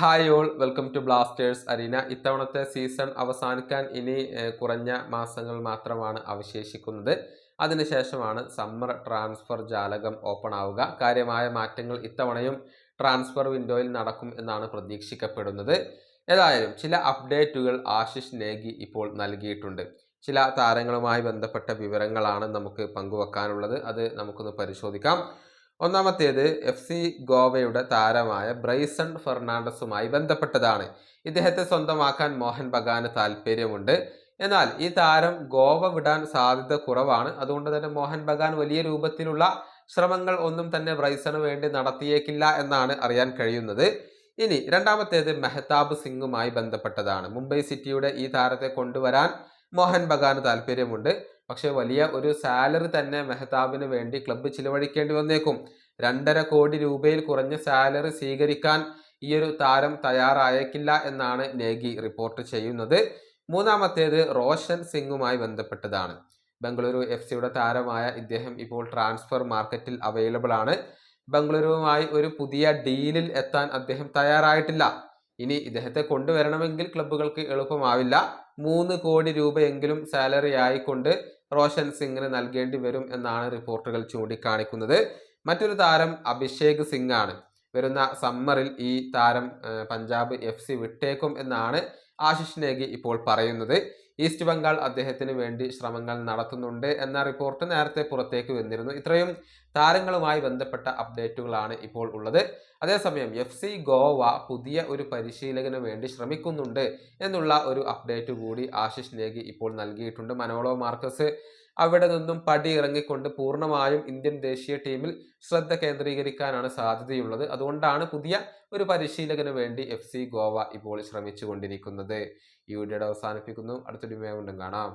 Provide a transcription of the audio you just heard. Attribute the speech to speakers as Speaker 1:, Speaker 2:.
Speaker 1: Hi all welcome to blasters arena. ഇത്തവണത്തെ season അവസാനിക്കാൻ ഇനി കുറഞ്ഞ മാസങ്ങൾ മാത്രമാണ് അവശേഷിക്കുന്നത്. അതിനുശേഷമാണ് സമ്മർ ട്രാൻസ്ഫർ ജാലകം ഓപ്പൺ ആവുക. കാര്യമായ മാറ്റങ്ങൾ ഇത്തവണയും ട്രാൻസ്ഫർ വിൻഡോയിൽ നടക്കും എന്നാണ് പ്രതീക്ഷിക്കപ്പെടുന്നത്. ഏതായാലും ചില അപ്ഡേറ്റുകൾ ആശിഷ് നേഗി ഇപ്പോൾ നൽകിയിട്ടുണ്ട്. ചില താരങ്ങളുമായി ബന്ധപ്പെട്ട വിവരങ്ങളാണ് നമുക്ക് പങ്കുവെക്കാനുള്ളത്. അത് നമുക്കൊന്ന് പരിശോധിക്കാം. ഒന്നാമത്തേത് എഫ് സി ഗോവയുടെ താരമായ ബ്രൈസൺ ഫെർണാണ്ടസുമായി ബന്ധപ്പെട്ടതാണ്. ഇദ്ദേഹത്തെ സ്വന്തമാക്കാൻ മോഹൻ ബഗാന് താല്പര്യമുണ്ട്. എന്നാൽ ഈ താരം ഗോവ വിടാൻ സാധ്യത കുറവാണ്. അതുകൊണ്ട് തന്നെ മോഹൻ ബഗാൻ വലിയ രൂപത്തിലുള്ള ശ്രമങ്ങൾ ഒന്നും തന്നെ ബ്രൈസണ് വേണ്ടി നടത്തിയേക്കില്ല എന്നാണ് അറിയാൻ കഴിയുന്നത്. ഇനി രണ്ടാമത്തേത് മെഹ്താബ് സിംഗുമായി ബന്ധപ്പെട്ടതാണ്. മുംബൈ സിറ്റിയുടെ ഈ താരത്തെ കൊണ്ടുവരാൻ മോഹൻ ബഗാന് താല്പര്യമുണ്ട്. പക്ഷേ വലിയ ഒരു സാലറി തന്നെ മെഹ്താബിന് വേണ്ടി ക്ലബ്ബ് ചിലവഴിക്കേണ്ടി വന്നേക്കും. രണ്ടര കോടി രൂപയിൽ കുറഞ്ഞ സാലറി സ്വീകരിക്കാൻ ഈ ഒരു താരം തയ്യാറായേക്കില്ല എന്നാണ് നേഗി റിപ്പോർട്ട് ചെയ്യുന്നത്. മൂന്നാമത്തേത് റോഷൻ സിംഗുമായി ബന്ധപ്പെട്ടതാണ്. ബംഗളൂരു എഫ് സിയുടെ താരമായ ഇദ്ദേഹം ഇപ്പോൾ ട്രാൻസ്ഫർ മാർക്കറ്റിൽ അവൈലബിൾ ആണ്. ബംഗളൂരുവുമായി ഒരു പുതിയ ഡീലിൽ എത്താൻ അദ്ദേഹം തയ്യാറായിട്ടില്ല. ഇനി ഇദ്ദേഹത്തെ കൊണ്ടുവരണമെങ്കിൽ ക്ലബ്ബുകൾക്ക് എളുപ്പമാവില്ല. മൂന്ന് കോടി രൂപയെങ്കിലും സാലറി ആയിക്കൊണ്ട് റോഷൻ സിംഗിന് നൽകേണ്ടി വരും എന്നാണ് റിപ്പോർട്ടുകൾ ചൂണ്ടിക്കാണിക്കുന്നത്. മറ്റൊരു താരം അഭിഷേക് സിംഗ് ആണ് വരുന്ന സമ്മറിൽ ഈ താരം പഞ്ചാബ് എഫ് സി വിട്ടേക്കും എന്നാണ് ആശിഷ് നേഗി ഇപ്പോൾ പറയുന്നത്. ഈസ്റ്റ് ബംഗാൾ അദ്ദേഹത്തിന് വേണ്ടി ശ്രമങ്ങൾ നടത്തുന്നുണ്ട് എന്ന റിപ്പോർട്ട് നേരത്തെ പുറത്തേക്ക് വന്നിരുന്നു. ഇത്രയും താരങ്ങളുമായി ബന്ധപ്പെട്ട അപ്ഡേറ്റുകളാണ് ഇപ്പോൾ ഉള്ളത്. അതേസമയം എഫ് സി ഗോവ പുതിയ ഒരു പരിശീലകന് വേണ്ടി ശ്രമിക്കുന്നുണ്ട് എന്നുള്ള ഒരു അപ്ഡേറ്റ് കൂടി ആശിഷ് നേഗി ഇപ്പോൾ നൽകിയിട്ടുണ്ട്. മനോളോ മാർക്കസ് അവിടെ നിന്നും പടി ഇറങ്ങിക്കൊണ്ട് പൂർണമായും ഇന്ത്യൻ ദേശീയ ടീമിൽ ശ്രദ്ധ കേന്ദ്രീകരിക്കാനാണ് സാധ്യതയുള്ളത്. അതുകൊണ്ടാണ് പുതിയ ഒരു പരിശീലകന് വേണ്ടി എഫ് സി ഗോവ ഇപ്പോൾ ശ്രമിച്ചുകൊണ്ടിരിക്കുന്നത്. ഈ വീഡിയോയുടെ അവസാനിപ്പിക്കുന്നു. അടുത്തൊരു വീണ്ടും കാണാം.